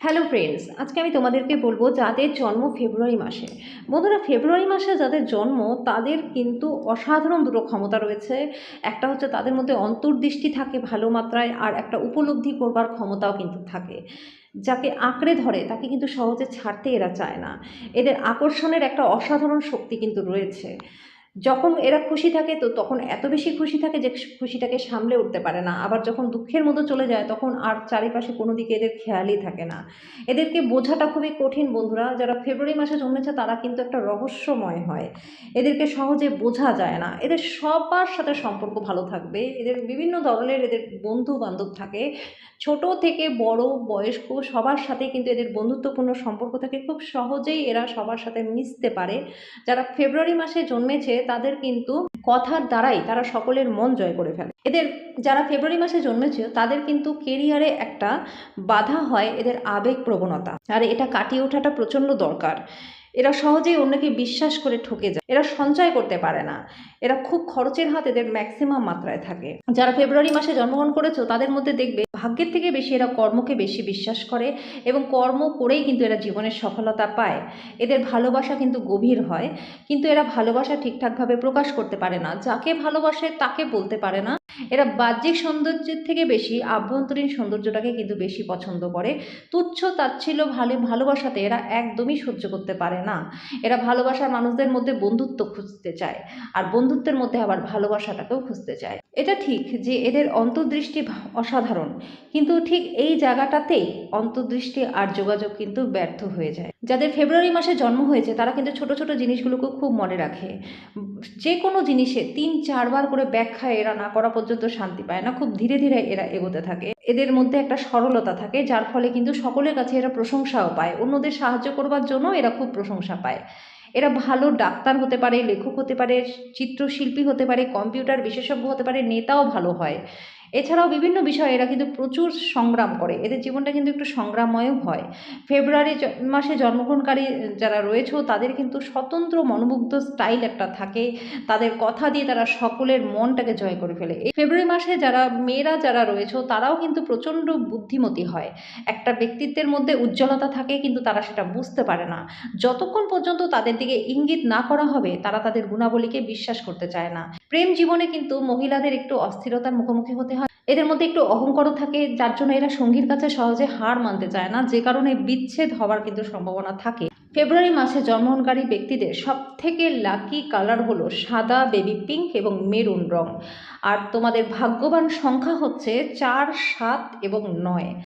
Hello friends আজকে আমি তোমাদেরকে বলব যাদের জন্ম ফেব্রুয়ারি মাসে। বন্ধুরা, ফেব্রুয়ারি মাসে যাদের জন্ম, তাদের কিন্তু অসাধারণ দুটো ক্ষমতা রয়েছে। একটা হচ্ছে তাদের মধ্যে অন্তর্দৃষ্টি থাকে ভালো মাত্রায়, আর একটা উপলব্ধি করবার ক্ষমতাও কিন্তু থাকে। যাকে আঁকড়ে ধরে, তাকে কিন্তু সহজে ছাড়তে এরা চায় না। এদের আকর্ষণের একটা অসাধারণ শক্তি কিন্তু রয়েছে। যখন এরা খুশি থাকে তো তখন এত বেশি খুশি থাকে যে খুশিটাকে সামলে উঠতে পারে না। আবার যখন দুঃখের মতো চলে যায় তখন আর চারিপাশে কোনো দিকে এদের খেয়ালই থাকে না। এদেরকে বোঝাটা খুবই কঠিন বন্ধুরা। যারা ফেব্রুয়ারি মাসে জন্মেছে তারা কিন্তু একটা রহস্যময় হয়। এদেরকে সহজে বোঝা যায় না। এদের সবার সাথে সম্পর্ক ভালো থাকবে। এদের বিভিন্ন ধরনের এদের বন্ধু বান্ধব থাকে। ছোট থেকে বড়, বয়স্ক সবার সাথে কিন্তু এদের বন্ধুত্বপূর্ণ সম্পর্ক থাকে। খুব সহজেই এরা সবার সাথে মিশতে পারে। যারা ফেব্রুয়ারি মাসে জন্মেছে তাদের কিন্তু কথার দ্বারাই তারা সকলের মন জয় করে ফেলে। এদের যারা ফেব্রুয়ারি মাসে জন্মেছে, তাদের কিন্তু কেরিয়ারে একটা বাধা হয় এদের আবেগ প্রবণতা আর এটা কাটিয়ে ওঠাটা প্রচণ্ড দরকার। এরা সহজেই অন্যকে বিশ্বাস করে ঠকে যায়। এরা সঞ্চয় করতে পারে না। এরা খুব খরচের হাত এদের ম্যাক্সিমাম মাত্রায় থাকে। যারা ফেব্রুয়ারি মাসে জন্মগ্রহণ করেছ, তাদের মধ্যে দেখবে ভাগ্যের থেকে বেশি এরা কর্মকে বেশি বিশ্বাস করে এবং কর্ম করেই কিন্তু এরা জীবনের সফলতা পায়। এদের ভালোবাসা কিন্তু গভীর হয়, কিন্তু এরা ভালোবাসা ঠিকঠাকভাবে প্রকাশ করতে পারে না। যাকে ভালোবাসে তাকে বলতে পারে না। এরা বাহ্যিক সৌন্দর্যের থেকে বেশি আভ্যন্তরীণ সৌন্দর্যটাকে কিন্তু বেশি পছন্দ করে। তুচ্ছ, তাচ্ছিল্য, ভালো, ভালোবাসাতে এরা একদমই সহ্য করতে পারে না। এরা ভালোবাসার মানুষদের মধ্যে বন্ধুত্ব খুঁজতে চায় আর বন্ধুত্বের মধ্যে আবার ভালোবাসাটাকেও খুঁজতে চায়। এটা ঠিক যে এদের অন্তর্দৃষ্টি অসাধারণ, কিন্তু ঠিক এই জায়গাটাতেই অন্তর্দৃষ্টি আর যোগাযোগ কিন্তু ব্যর্থ হয়ে যায়। যাদের ফেব্রুয়ারি মাসে জন্ম হয়েছে, তারা কিন্তু ছোট ছোট জিনিসগুলোকে খুব মনে রাখে। যে কোনো জিনিসে তিন, চারবার করে ব্যাখ্যা এরা না করা পর্যন্ত শান্তি পায় না। খুব ধীরে ধীরে এরা এগোতে থাকে। এদের মধ্যে একটা সরলতা থাকে, যার ফলে কিন্তু সকলের কাছে এরা প্রশংসাও পায়। অন্যদের সাহায্য করবার জন্য এরা খুব প্রশংসা পায়। এরা ভালো ডাক্তার হতে পারে, লেখক হতে পারে, চিত্রশিল্পী হতে পারে, কম্পিউটার বিশেষজ্ঞ হতে পারে, নেতাও ভালো হয়। এছাড়াও বিভিন্ন বিষয়ে এরা কিন্তু প্রচুর সংগ্রাম করে। এদের জীবনটা কিন্তু একটু সংগ্রামময়ও হয়। ফেব্রুয়ারি মাসে জন্মগ্রহণকারী যারা রয়েছে, তাদের কিন্তু স্বতন্ত্র মনোমুগ্ধ স্টাইল একটা থাকে। তাদের কথা দিয়ে তারা সকলের মনটাকে জয় করে ফেলে। এই ফেব্রুয়ারি মাসে যারা, মেয়েরা যারা রয়েছে, তারাও কিন্তু প্রচণ্ড বুদ্ধিমতী হয়। একটা ব্যক্তিত্বের মধ্যে উজ্জ্বলতা থাকে, কিন্তু তারা সেটা বুঝতে পারে না। যতক্ষণ পর্যন্ত তাদের দিকে ইঙ্গিত না করা হবে, তারা তাদের গুণাবলীকে বিশ্বাস করতে চায় না। প্রেম জীবনে কিন্তু মহিলাদের একটু অস্থিরতার মুখোমুখি হতে হয়। এদের মধ্যে একটু অহংকারও থাকে, যার জন্য এরা সঙ্গীর কাছে সহজে হার মানতে চায় না। যে কারণে বিচ্ছেদ হওয়ার কিন্তু সম্ভাবনা থাকে। ফেব্রুয়ারি মাসে জন্মগ্রহণকারী ব্যক্তিদের সব থেকে লাকি কালার হলো সাদা বেবি পিঙ্ক এবং মেরুন রং। আর তোমাদের ভাগ্যবান সংখ্যা হচ্ছে চার, সাত এবং নয়।